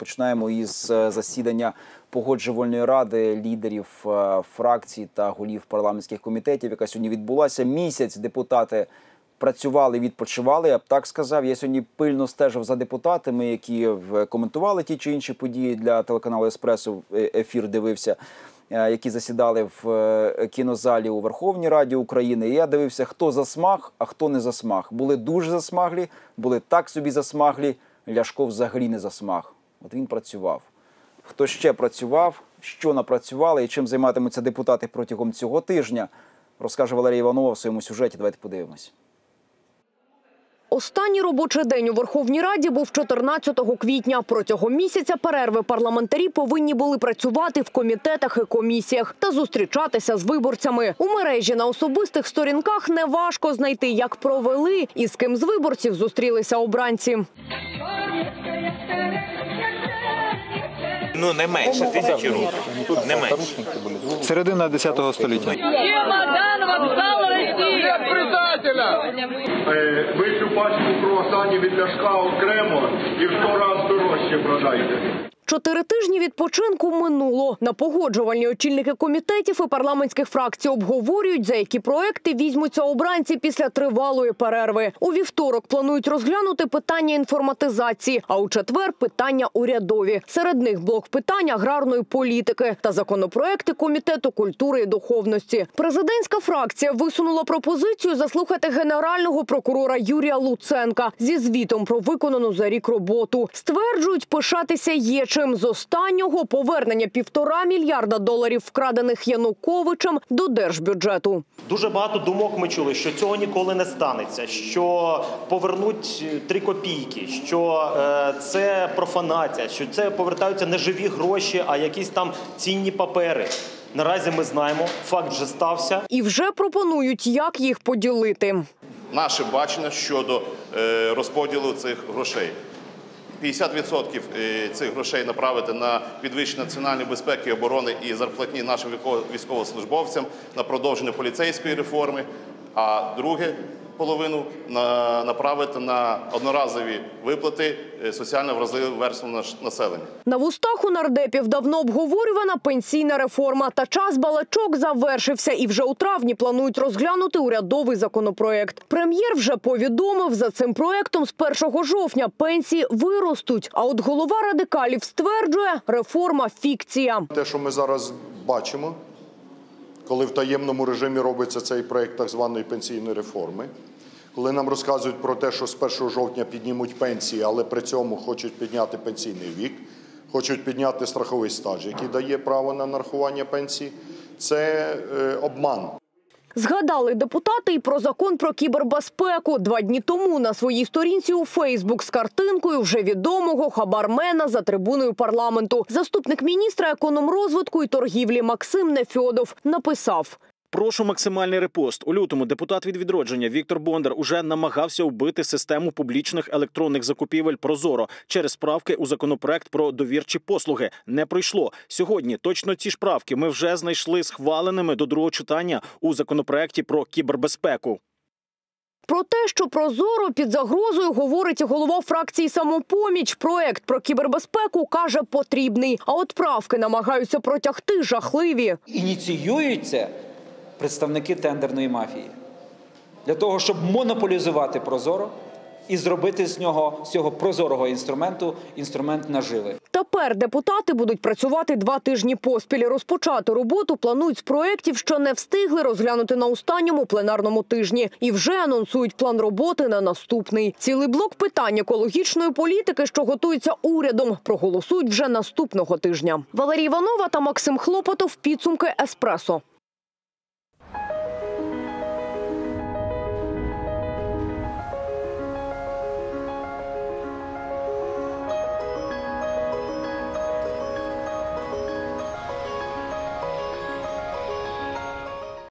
Починаємо із е, засідання погоджувальної ради лідерів е, фракцій та голів парламентських комітетів, яка сьогодні відбулася. Місяць депутати працювали, відпочивали. Я б так сказав. Я сьогодні пильно стежив за депутатами, які коментували ті чи інші події для телеканалу Еспресо. е, Ефір дивився. Які засідали в кінозалі у Верховній Раді України. І я дивився, хто засмаг, а хто не засмаг. Були дуже засмаглі, були так собі засмаглі. Ляшко взагалі не засмаг. От він працював. Хто ще працював, що напрацювали і чим займатимуться депутати протягом цього тижня, розкаже Валерія Іванова в своєму сюжеті. Давайте подивимось. Останній робочий день у Верховній Раді був 14 квітня. Протягом місяця перерви парламентарі повинні були працювати в комітетах і комісіях та зустрічатися з виборцями. У мережі на особистих сторінках неважко знайти, як провели і з ким з виборців зустрілися обранці. Ну, не менше тисячі років. Не менше. Середина 10 століття. Чемодан вокзал России. предателя! Е, Ви цю пачку круасанів від ляшка окремо і в сто раз дорожче продайте. Чотири тижні відпочинку минуло. На погоджувальні очільники комітетів і парламентських фракцій обговорюють, за які проекти візьмуться обранці після тривалої перерви. У вівторок планують розглянути питання інформатизації, а у четвер питання урядові. Серед них блок питань аграрної політики та законопроекти комітету культури і духовності. Президентська фракція висунула пропозицію заслухати генерального прокурора Юрія Луценка зі звітом про виконану за рік роботу. Стверджують, пишатися є чим з останнього повернення півтора мільярда доларів, вкрадених Януковичем, до держбюджету. Дуже багато думок ми чули, що цього ніколи не станеться, що повернуть е, три копійки, що е, це профанація, що це повертаються не живі гроші, а якісь там цінні папери. Наразі ми знаємо, факт вже стався. І вже пропонують, як їх поділити. наше бачення щодо е, розподілу цих грошей. 50% е, цих грошей направити на підвищення національної безпеки, оборони і зарплатні нашим військовослужбовцям на продовження поліцейської реформи, а друге половину на, направити на одноразові виплати е, соціально вразливим верствам населення. На вустах у нардепів давно обговорювана пенсійна реформа. Та час балачок завершився, і вже у травні планують розглянути урядовий законопроект. Прем'єр вже повідомив, за цим проектом з 1 жовтня пенсії виростуть. А от голова радикалів стверджує, реформа фікція. Те, що ми зараз бачимо, коли в таємному режимі робиться цей проект так званої пенсійної реформи, коли нам розказують про те, що з 1 жовтня піднімуть пенсії, але при цьому хочуть підняти пенсійний вік, хочуть підняти страховий стаж, який дає право на нарахування пенсії, це е, обман. Згадали депутати і про закон про кібербезпеку. Два дні тому на своїй сторінці у Фейсбук з картинкою вже відомого хабармена за трибуною парламенту. Заступник міністра економрозвитку і торгівлі Максим Нефьодов написав. Прошу максимальний репост. У лютому депутат від відродження Віктор Бондар уже намагався вбити систему публічних електронних закупівель Прозоро через правки у законопроект про довірчі послуги. Не пройшло сьогодні. Точно ці ж правки ми вже знайшли схваленими до другого читання у законопроекті про кібербезпеку. Про те, що прозоро під загрозою говорить і голова фракції самопоміч. Проект про кібербезпеку каже потрібний. А от правки намагаються протягти жахливі. ініціюються представники тендерної мафії для того, щоб монополізувати прозоро і зробити з нього з цього прозорого інструменту інструмент наживи. Тепер депутати будуть працювати два тижні поспіль. Розпочати роботу планують з проєктів, що не встигли розглянути на останньому пленарному тижні, і вже анонсують план роботи на наступний. Цілий блок питань екологічної політики, що готується урядом, проголосують вже наступного тижня. Валерій Іванова та Максим Хлопотов. Підсумки Еспресо.